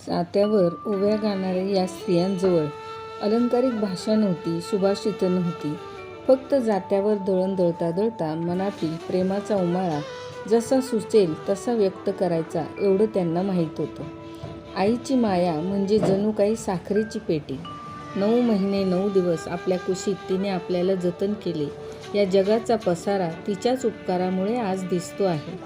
जात्यावर उभ्या गाणाऱ्या या स्त्रियांजवळ अलंकारिक भाषा नव्हती सुभाषित नव्हती. फक्त जात्यावर दळण दळता दळता मनातील प्रेमाचा उमाळा जसा सुचेल तसा व्यक्त करायचा एवढं त्यांना माहीत होतं. आईची माया म्हणजे जणू काही साखरेची पेटी. नऊ महिने नऊ दिवस आपल्या कुशीत तिने आपल्याला जतन केले. या जगाचा पसारा तिच्याच उपकारामुळे आज दिसतो आहे.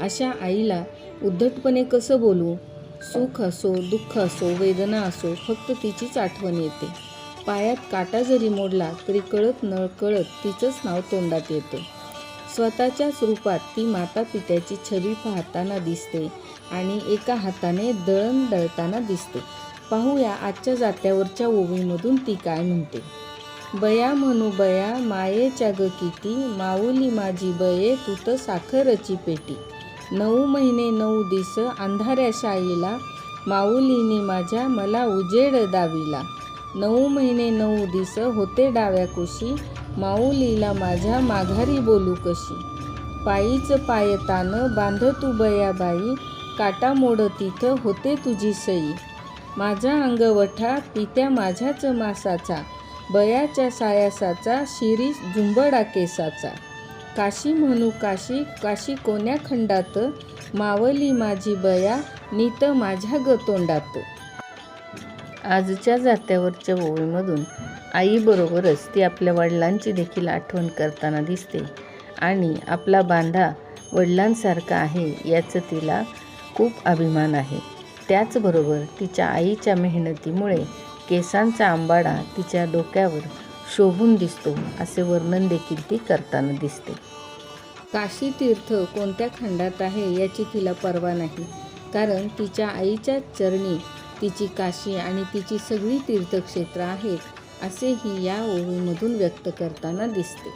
अशा आईला उद्धटपणे कसं बोलू? सुख असो दुःख असो वेदना असो फक्त तिचीच आठवण येते. पायात काटा जरी मोडला तरी कळत नळकळत तिचंच नाव तोंडात येतं. स्वतःच्याच रूपात ती माता पित्याची छबी पाहताना दिसते आणि एका हाताने दळण दळताना दिसते. पाहूया आजच्या जात्यावरच्या ओवीमधून ती काय म्हणते? बया म्हणू बया मायेच्या ग किती माऊली माझी बये तू तर साखरची पेटी. नऊ महिने नऊ दिस अंधाऱ्या शाईला माऊलीने माझ्या मला उजेड दाविला. नऊ महिने नऊ दिस होते डाव्या कुशी माऊलीला माझ्या माघारी बोलू कशी. पायीच पायतानं बांध तू बयाबाई काटा मोड तिथं होते तुझी सई. माझा अंगवठा पित्या माझ्याच मासाचा बयाच्या सायासाचा शिरी झुंबडा केसाचा. काशी म्हणू काशी काशी कोण्या खंडात? मावली माझी बया नीत माझ्या ग तोंडात. आजच्या जात्यावरच्या ओळीमधून आईबरोबरच ती आपल्या वडिलांची देखील आठवण करताना दिसते. आणि आपला बांधा वडिलांसारखा आहे याचं तिला खूप अभिमान आहे. त्याचबरोबर तिच्या आईच्या मेहनतीमुळे केसांचा आंबाडा तिच्या डोक्यावर शोभून दिसतो असे वर्णन देखील ती करताना दिसते. काशी तीर्थ कोणत्या खंडात आहे याची तिला पर्वा नाही कारण तिच्या आईच्या चरणी तिची काशी आणि तिची सगळी तीर्थक्षेत्र आहेत असेही या ओळीमधून व्यक्त करताना दिसते.